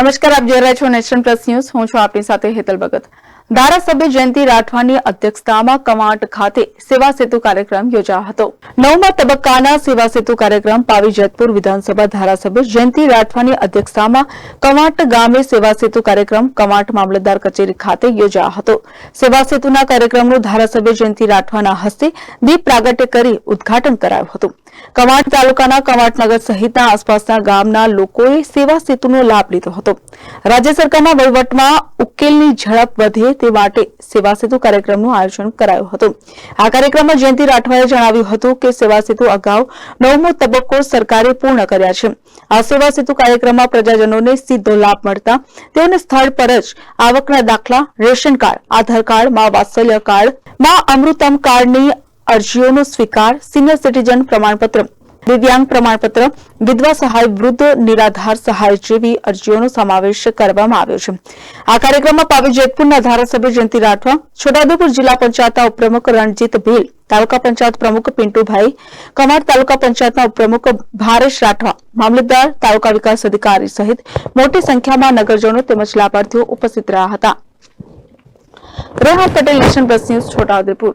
નમસ્કાર, આપ જોઈ રહ્યા છો નેશન પ્લસ ન્યૂઝ. હું છું આપની સાથે હેતલ ભગત. ધારાસભ્ય જયંતિ રાઠવાની અધ્યક્ષતામાં કમાટ ખાતે સેવા સેતુ કાર્યક્રમ યોજાયો હતો. નવમા તબક્કાના સેવા સેતુ કાર્યક્રમ પાવી જેતપુર વિધાનસભા ધારાસભ્ય જયંતિ રાઠવાની અધ્યક્ષતામાં કમાટ ગામે સેવા સેતુ કાર્યક્રમ કમાટ મામલતદાર કચેરી ખાતે યોજાયો હતો. સેવા સેતુના કાર્યક્રમનું ધારાસભ્ય જયંતિ રાઠવાના હસ્તે દીપ પ્રાગટ્ય કરી ઉદઘાટન કરાયું હતું. કવાંટ તાલુકાના કવાંટનગર સહિતના આસપાસના ગામના લોકોએ સેવા સેતુનો લાભ લીધો હતો. રાજ્ય સરકારના વહીવટમાં ઉકેલની ઝડપ વધે તે માટે સેવા સેતુ કાર્યક્રમનું આયોજન કરાયું હતું. આ કાર્યક્રમમાં જયંતિ રાઠવાએ જણાવ્યું હતું કે સેવા સેતુ અગાઉ નવમો તબક્કો સરકારે પૂર્ણ કર્યા છે. આ સેવા સેતુ કાર્યક્રમમાં પ્રજાજનોને સીધો લાભ મળતા તેઓને સ્થળ પર જ આવકના દાખલા, રેશન કાર્ડ, આધાર કાર્ડ, મા વાત્સલ્ય કાર્ડ, મા અમૃતમ કાર્ડની અરજીઓનો સ્વીકાર સિનિયર સિટીઝન પ્રમાણપત્ર, દિવ્યાંગ પ્રમાણપત્ર, વિધવા સહાય વૃદ્ધ, નિરાધાર સહાય જેવી અરજીઓનો સમાવેશ કરવામાં આવ્યો છે. આ કાર્યક્રમમાં પાવી જેતપુરના ધારાસભ્ય જયંતિ રાઠવા, છોટાઉદેપુર જિલ્લા પંચાયતના ઉપપ્રમુખ રણજીત ભીલ, તાલુકા પંચાયત પ્રમુખ પિન્ટુભાઈ કમાડ તાલુકા પંચાયતના ઉપપ્રમુખ ભારેશ રાઠવા, મામલતદાર તાલુકા વિકાસ અધિકારી સહિત મોટી સંખ્યામાં નગરજનો તેમજ લાભાર્થીઓ ઉપસ્થિત રહ્યા હતા. Rehan Patel nation plus news Chhotaudepur.